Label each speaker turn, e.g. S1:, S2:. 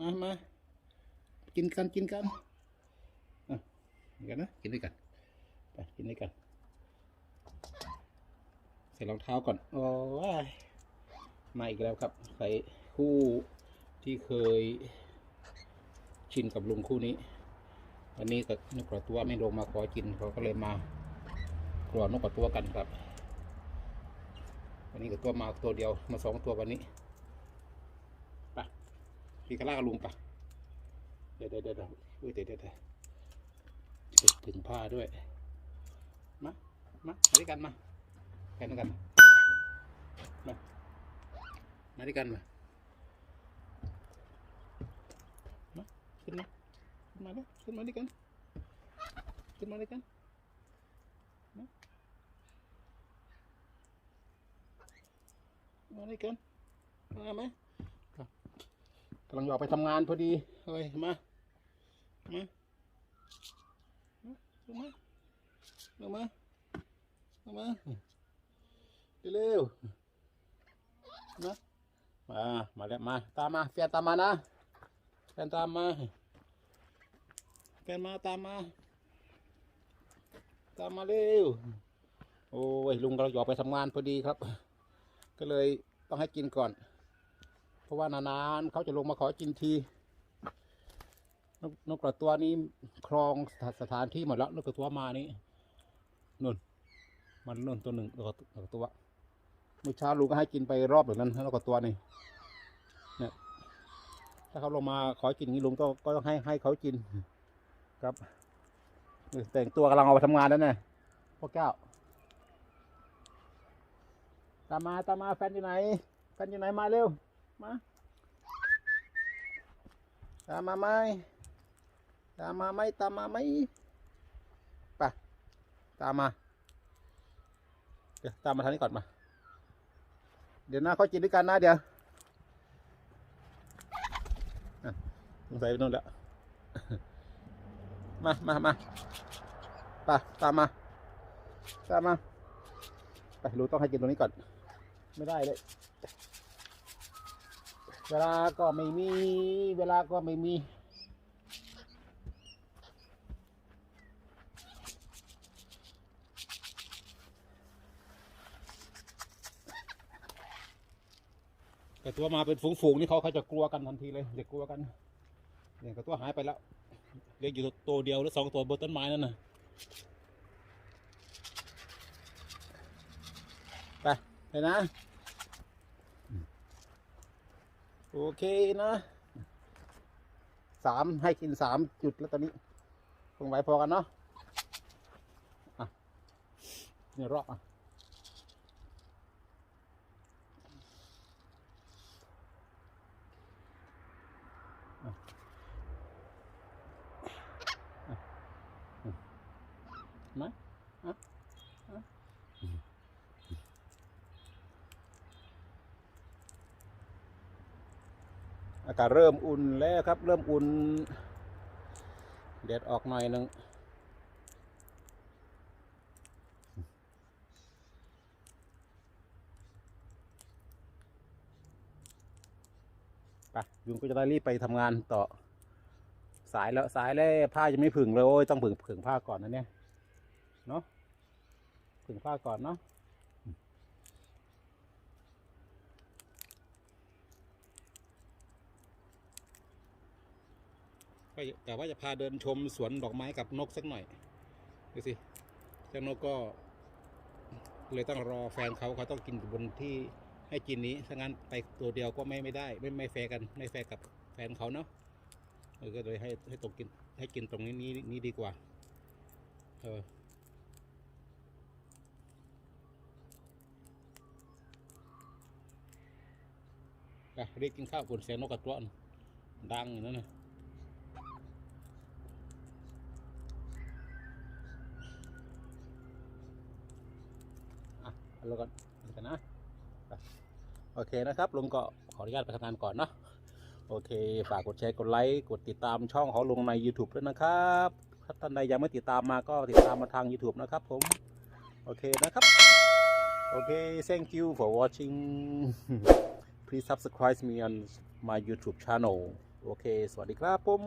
S1: มามากินกันกินกันอะกินกันนะกินด้วยกันไปกินด้วยกันใส่รองเท้าก่อนโอ้ยมาอีกแล้วครับใส่คู่ที่เคยชินกับลุงคู่นี้วันนี้ก็นกกระตัวไม่ลงมาขอกินเขาก็เลยมากลัวนกกระตัวกันครับ วันนี้กับตัวมาตัวเดียวมาสองตัววันนี้ พี่กระลากลุงปเดี๋ยวเดี๋ยวเดี๋ยวเดี๋ยวเดี๋ยวเดี๋ยวเดี๋ยวถึงผ้าด้วย มา มามาด้วยกันมาไปด้วยกัน มา มาด้วยกันมา มาขึ้นมาขึ้นมาเลยขึ้นมาด้วยกัน ขึ้นมาด้วยกันมามาด้วยกันมาไหม กำลังออกไปทำงานพอดีเฮ้ยมามา มาลงมาลงมาลงมาเร็วๆมามา มาแล้วมา ตามมาแฟนตามมานะแฟนตามมาแฟนมาตามมา ตามมาเร็ว โอ้ยลุงกำลังออกไปทำงานพอดีครับ ก็เลยต้องให้กินก่อน เพราะว่านานๆเขาจะลงมาขอกินทีนกนกกระตัวนี้ครองสถาสถานที่หมดแล้วนกกระตัวมานี้นุ่น มันนุ่นตัวหนึ่งนกกระนกกระตัวเมื่อเช้าลุงก็ให้กินไปรอบหนึ่งนั้นนกกระตัวนี่เนี่ยถ้าเขาลงมาขอกินนี้ลุงก็ก็ต้องให้ให้เขากิน ครับแต่งตัวกำลังออกไปทำงานแล้วเนี่ยพ่อแก้วตามมาตามมาแฟนอยู่ไหนแฟนอยู่ไหนมาเร็ว มาตามมาไหมตามมาไหมตามมาไหมไปตามมา เดี๋ยวตามมาทางนี้ก่อนมา เดี๋ยวหน้าเขากินด้วยกันนะเดี๋ยวสงสัยไปนู่นแล้ว มามามาไปตามมา ตามมา ไปรู้ต้องให้กินตรงนี้ก่อน ไม่ได้เลย เวลาก็ไม่มี เวลาก็ไม่มีแต่ตัวมาเป็นฝูงๆนี่เขาเขาจะกลัวกันทันทีเลยจะกลัวกันเนี่ยกระตัวหายไปแล้วเหลืออยู่ตัวเดียวหรือสองตัวบนต้นไม้นั่นน่ะไปไปนะ โอเคนะสามให้กินสามจุดแล้วตอนนี้คงไหวพอกันเนาะอะนี่ยรอบอะอะอะอืมมาอะอะ อากาศเริ่มอุ่นแล้วครับ เริ่มอุ่นแดดออกหน่อยหนึ่งไปยุงก็จะได้รีบไปทำงานต่อ สายแล้วสายแล้วผ้ายังไม่ผึ่งเลยโอ้ยต้องผึ่งผึ่งผ้าก่อนนะเนี่ย เนาะผึ่งผ้าก่อนเนาะ ก็แต่ว่าจะพาเดินชมสวนดอกไม้กับนกสักหน่อยดูสิเจ้านกก็ เลยต้องรอแฟนเขาเขาต้องกินบนที่ให้กินนี้ถ้างั้นไปตัวเดียวก็ไม่ไม่ได้ ไม่ไม่แฟร์กันไม่แฟร์กับแฟนเขาเนาะเออก็เลยให้ให้ตกกิน ให้กินตรงนี้นี้นี้ดีกว่า เออไปเรียกกินข้าวกุนเสียงนกกระตัวน่ะดังอยู่นั่นนะ เอาลก่อนกันนะโอเคนะครับลุงก็ขออนุญาตไปทำงานก่อนเนาะโอเค ฝากกดแชร์กดไลค์กดติดตามช่องของลุงใน YouTube ด้วยนะครับถ้าท่านใดยังไม่ติดตามมาก็ติดตามมาทาง YouTube นะครับผม โอเคนะครับ โอเค thank you for watching please subscribe me on my YouTube channel โอเค สวัสดีครับผม